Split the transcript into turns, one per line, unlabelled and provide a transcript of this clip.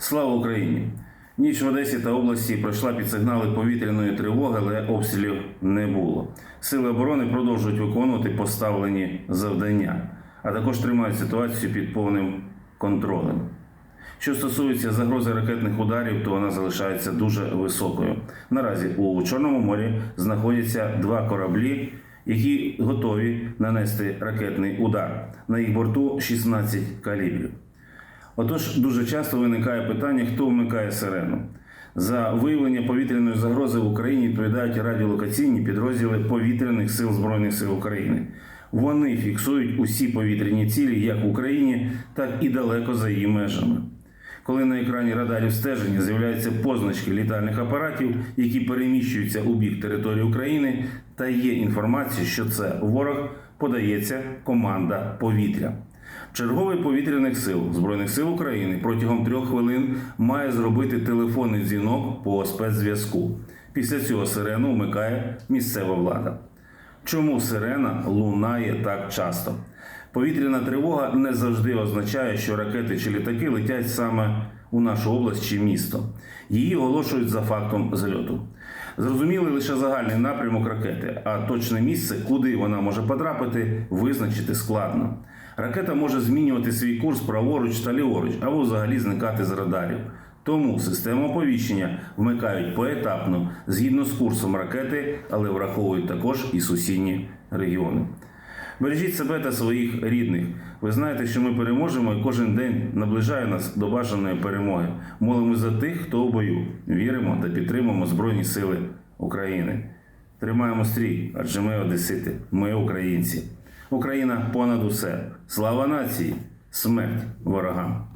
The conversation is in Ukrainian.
Слава Україні! Ніч в Одесі та області пройшла під сигнали повітряної тривоги, але обстрілів не було. Сили оборони продовжують виконувати поставлені завдання, а також тримають ситуацію під повним контролем. Що стосується загрози ракетних ударів, то вона залишається дуже високою. Наразі у Чорному морі знаходяться два кораблі, які готові нанести ракетний удар. На їх борту 16 калібрів. Отож, дуже часто виникає питання, хто вмикає сирену. За виявлення повітряної загрози в Україні відповідають радіолокаційні підрозділи повітряних сил Збройних сил України. Вони фіксують усі повітряні цілі як в Україні, так і далеко за її межами. Коли на екрані радарів стеження з'являються позначки літальних апаратів, які переміщуються у бік території України, та є інформація, що це ворог, подається команда повітря. Черговий повітряних сил Збройних сил України протягом трьох хвилин має зробити телефонний дзвінок по спецзв'язку. Після цього сирену вмикає місцева влада. Чому сирена лунає так часто? Повітряна тривога не завжди означає, що ракети чи літаки летять саме у нашу область чи місто. Її оголошують за фактом зльоту. Зрозуміли лише загальний напрямок ракети, а точне місце, куди вона може потрапити, визначити складно. Ракета може змінювати свій курс праворуч та ліворуч, або взагалі зникати з радарів. Тому систему оповіщення вмикають поетапно згідно з курсом ракети, але враховують також і сусідні регіони. Бережіть себе та своїх рідних. Ви знаєте, що ми переможемо, і кожен день наближає нас до бажаної перемоги. Молимо за тих, хто у бою. Віримо та підтримуємо Збройні Сили України. Тримаємо стрій, адже ми одесити, ми українці. Україна понад усе. Слава нації, смерть ворогам.